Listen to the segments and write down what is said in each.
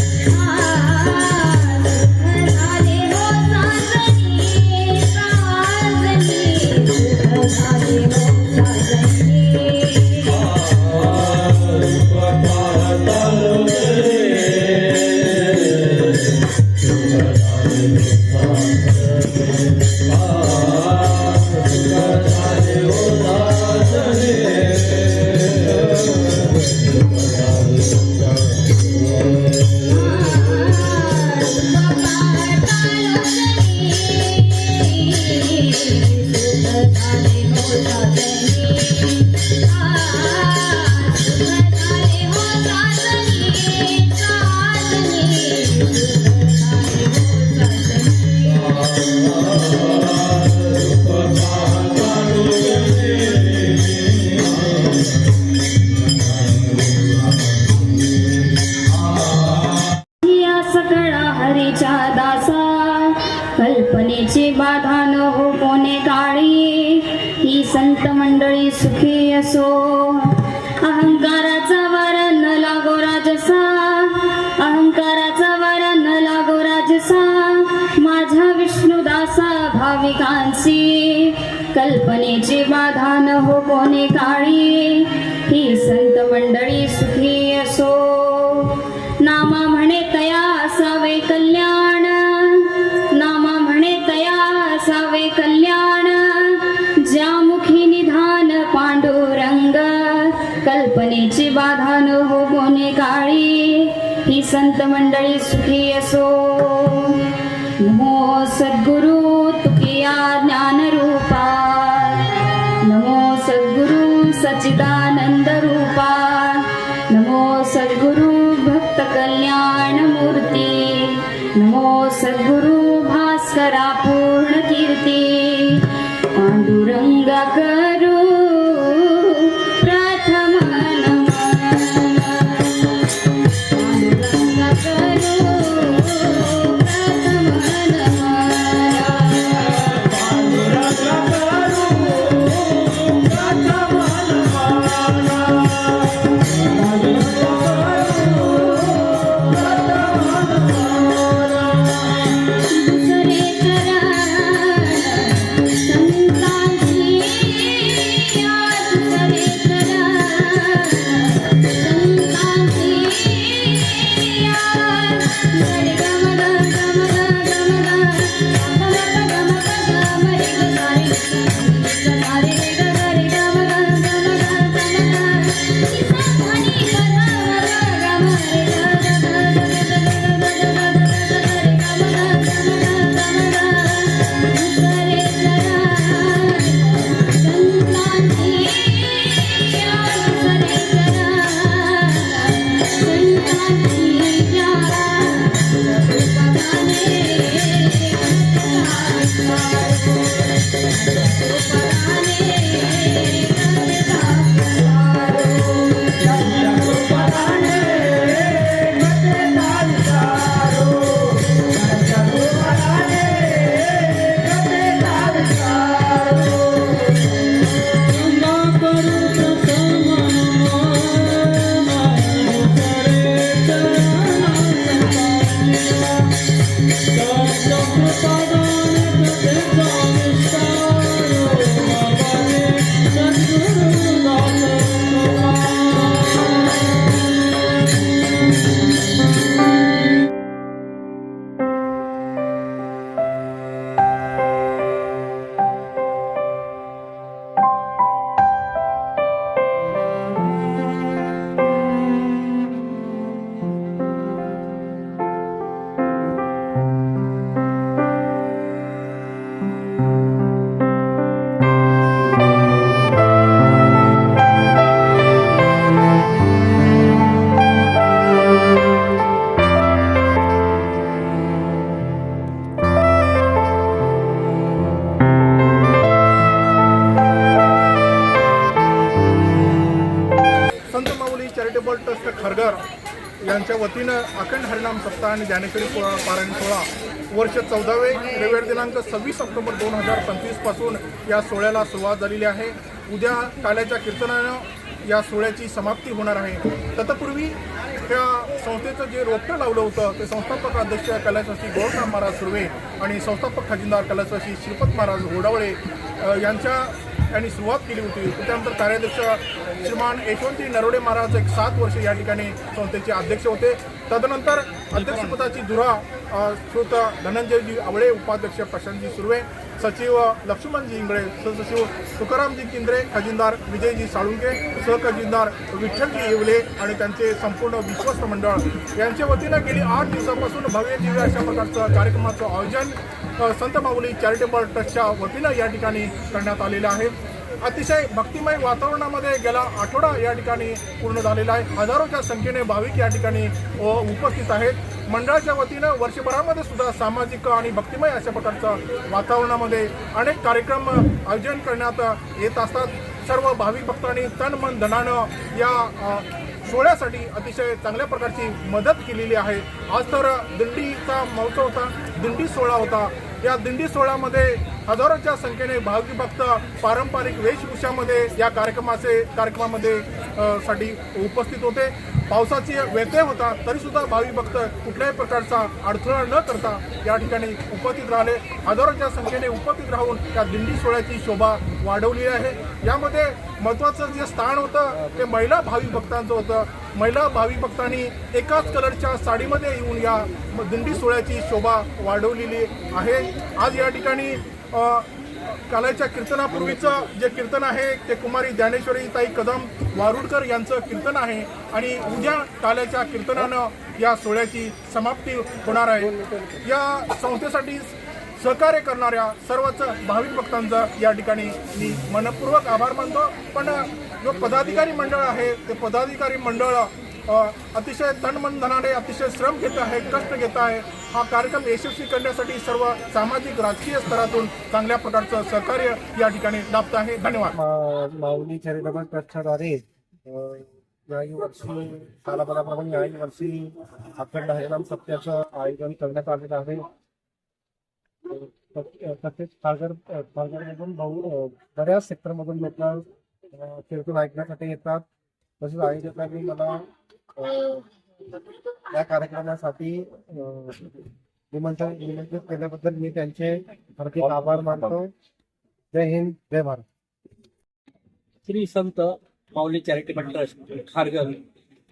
Yeah. मंडळी सुखी असो. अहंकाराचा वारा न लागो राजसा. अहंकाराचा वारा न लागो राजसा. माझ्या विष्णुदासा भाविकांची कल्पनेची बाधा न हो कोणी काळी. ही संत मंडळी सुखी नमो सद्गुरु संत माऊली चॅरिटेबल ट्रस्ट खरगर यांच्या वतीनं अखंड हरिनाम सप्ताह आणि ज्ञानेश्वरी पारायण सोहळा वर्ष चौदावे रविवार दिनांक सव्वीस ऑक्टोबर दोन हजार पंचवीसपासून या सोहळ्याला सुरुवात झालेली आहे. उद्या काल्याच्या कीर्तनानं या सोहळ्याची समाप्ती होणार आहे. तत्पूर्वी त्या संस्थेचं जे रोपटं लावलं होतं ते संस्थापक अध्यक्ष कैलासवासी गोरखनाथ महाराज सुर्वे आणि संस्थापक खजिनदार कैलासवासी श्रीपत महाराज गोडावळे यांच्या त्यांनी सुरुवात केली होती. त्यानंतर कार्याध्यक्ष श्रीमान यशवंती नरोडे महाराज एक सात वर्ष या ठिकाणी संस्थेचे अध्यक्ष होते. तदनंतर अध्यक्षपदाची धुरा अ, श्रोत धनंजयजी आवळे उपाध्यक्ष प्रशांतजी सुर्वे सचिव लक्ष्मणजी इंगळे सहसचिव तुकारामजी किंद्रे खजिनदार विजयजी साळुंके सहखजिनदार विठ्ठलजी येवले आणि त्यांचे संपूर्ण विश्वस्त मंडळ यांच्या वतीनं गेली आठ दिवसापासून भव्य दिव्य अशा प्रकारचं कार्यक्रमाचं आयोजन संत माऊली चॅरिटेबल ट्रस्टच्या वतीनं या ठिकाणी करण्यात आलेलं आहे. अतिशय भक्तिमय वातावरणामध्ये गेला आठवडा या ठिकाणी पूर्ण झालेला आहे. हजारोच्या संख्येने भाविक या ठिकाणी उपस्थित आहेत. मंडळाच्या वतीनं वर्षभरामध्ये सुद्धा सामाजिक आणि भक्तिमय अशा प्रकारचं वातावरणामध्ये अनेक कार्यक्रम आयोजन करण्यात येत असतात. सर्व भाविक भक्तांनी तन मन धनानं या सोहळ्यासाठी अतिशय चांगल्या प्रकारची मदत केलेली आहे. आज तर दिंडीचा महोत्सव होता दिंडी सोहळा होता. या दिंडी सोहळ्यामध्ये हजारोच्या संख्येने भाविक भक्त पारंपरिक वेशभूषामध्ये या कार्यक्रमाचे कार्यक्रमामध्ये साठी उपस्थित होते. पावसाची व्यत्यय होता तरी सुद्धा भाविक भक्त कुठल्याही प्रकारचा अडथळा न करता या ठिकाणी उपस्थित राहिले. हजारोच्या संख्येने उपस्थित राहून या दिंडी सोहळ्याची शोभा वाढवली आहे. यामध्ये महत्त्वाचं जे स्थान होतं ते महिला भाविक भक्तांचं होतं. महिला भाविक भक्तांनी एकाच कलरच्या साडीमध्ये येऊन या दिंडी सोहळ्याची शोभा वाढवलेली आहे. आज या ठिकाणी कालाच्या कीर्तनापूर्वीचं जे कीर्तन आहे ते कुमारी ज्ञानेश्वरी ताई कदम वारुडकर यांचं कीर्तन आहे आणि उद्या काल्याच्या कीर्तनानं या सोहळ्याची समाप्ती होणार आहे. या संस्थेसाठी सहकार्य करणाऱ्या सर्वच भाविक भक्तांचा या ठिकाणी मी मनपूर्वक आभार मानतो. पण जो पदाधिकारी मंडळ आहे ते पदाधिकारी मंडळ अतिशय तनमन धनाने अतिशय श्रम घेत आहे कष्ट घेत आहे. हा कार्यक्रम यशस्वी करण्यासाठी सर्व सामाजिक राजकीय स्तरातून चांगल्या प्रकारचं सहकार्य या ठिकाणी लाभत आहे. धन्यवाद. माऊली चॅरिटेबल ट्रस्टद्वारे याही वर्षी कालापदाप्रमाणे याही वर्षी अखंड हरिनाम सत्याचं आयोजन करण्यात आलेलं आहे. तसेच प्रत्येक पालघर पालघरमधून बहु बऱ्याच सेक्टरमधून लोक कीर्तन ऐकण्यासाठी येतात. तसेच आयोजकांनी मला या कार्यक्रमासाठी निमंत्रण निमंत्रित केल्याबद्दल मी त्यांचे हार्दिक आभार मानतो. जय हिंद जय भारत. श्री संत माऊली चॅरिटेबल ट्रस्ट खारघर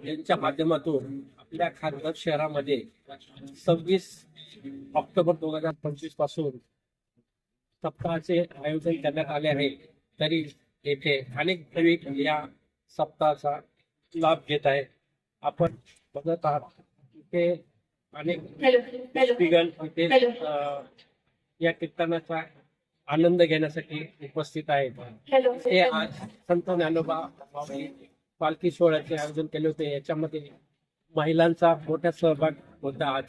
यांच्या माध्यमातून आपल्या खारघर शहरामध्ये सव्वीस ऑक्टोबर दोन हजार पंचवीसपासून सप्ताहाचे आयोजन करण्यात आले आहे. तरी येथे अनेक भाविक या सप्ताहाचा लाभ घेत आहे. आपण बघत आहात इथे अनेक इथे या कीर्तनाचा आनंद घेण्यासाठी उपस्थित आहेत. हे आज संत ज्ञानोबा पालखी सोहळ्याचे आयोजन केले होते. याच्यामध्ये महिलांचा मोठा सहभाग होता आज.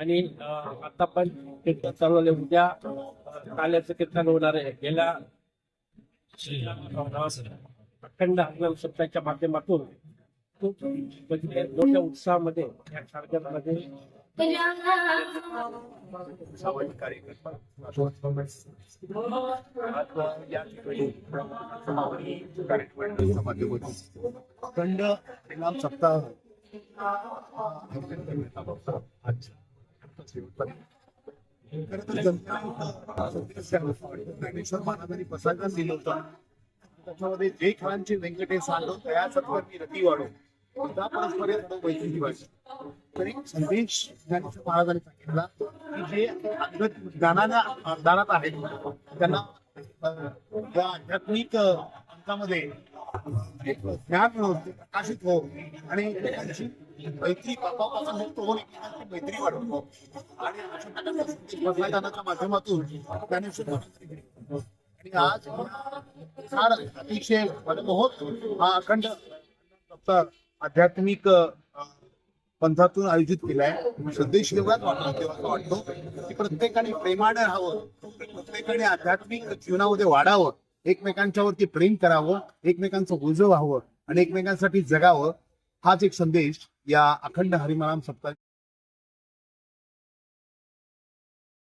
आणि आता पण कीर्तन चालू आहे. उद्या काल्याचं कीर्तन होणार आहे. गेल्या अखंड हरिनाम सप्ताहाच्या माध्यमातून खूप म्हणजे मोठ्या उत्साहामध्ये या कार्यक्रमामध्ये अखंड हरिनाम सप्ताह. खरं तर ज्ञानेश्वर महाराजांनी प्रसारण दिलं होतं. त्याच्यामध्ये जे खानचे व्यंकटेश सांडो त्या सत्वरनी रती वाढो परस्पर तरी संदेश महाराजांनी सांगितला की जे अंगत ज्ञानाच्या दानात आहेत त्यांना या आध्यात्मिक अंकामध्ये ज्ञान मिळवून प्रकाशित हो आणि त्यांची मैत्री बापापासून मुक्त होऊन एकमेकांची मैत्री वाढवतो. आणि अशा प्रकारच्या माध्यमातून त्याने सुद्धा आणि आज फार अतिशय मनमोहक हा अखंड आध्यात्मिक पंथातून आयोजित केलाय. संदेश एवढाच वाटतो तेव्हा वाटतो की प्रत्येकाने प्रेमाने राहावं प्रत्येकाने आध्यात्मिक जीवनामध्ये वाढावं एकमेकांच्यावरती प्रेम करावं एकमेकांचं ओझं व्हावं आणि एकमेकांसाठी जगावं हाच एक संदेश या अखंड हरिमाराम सप्ताह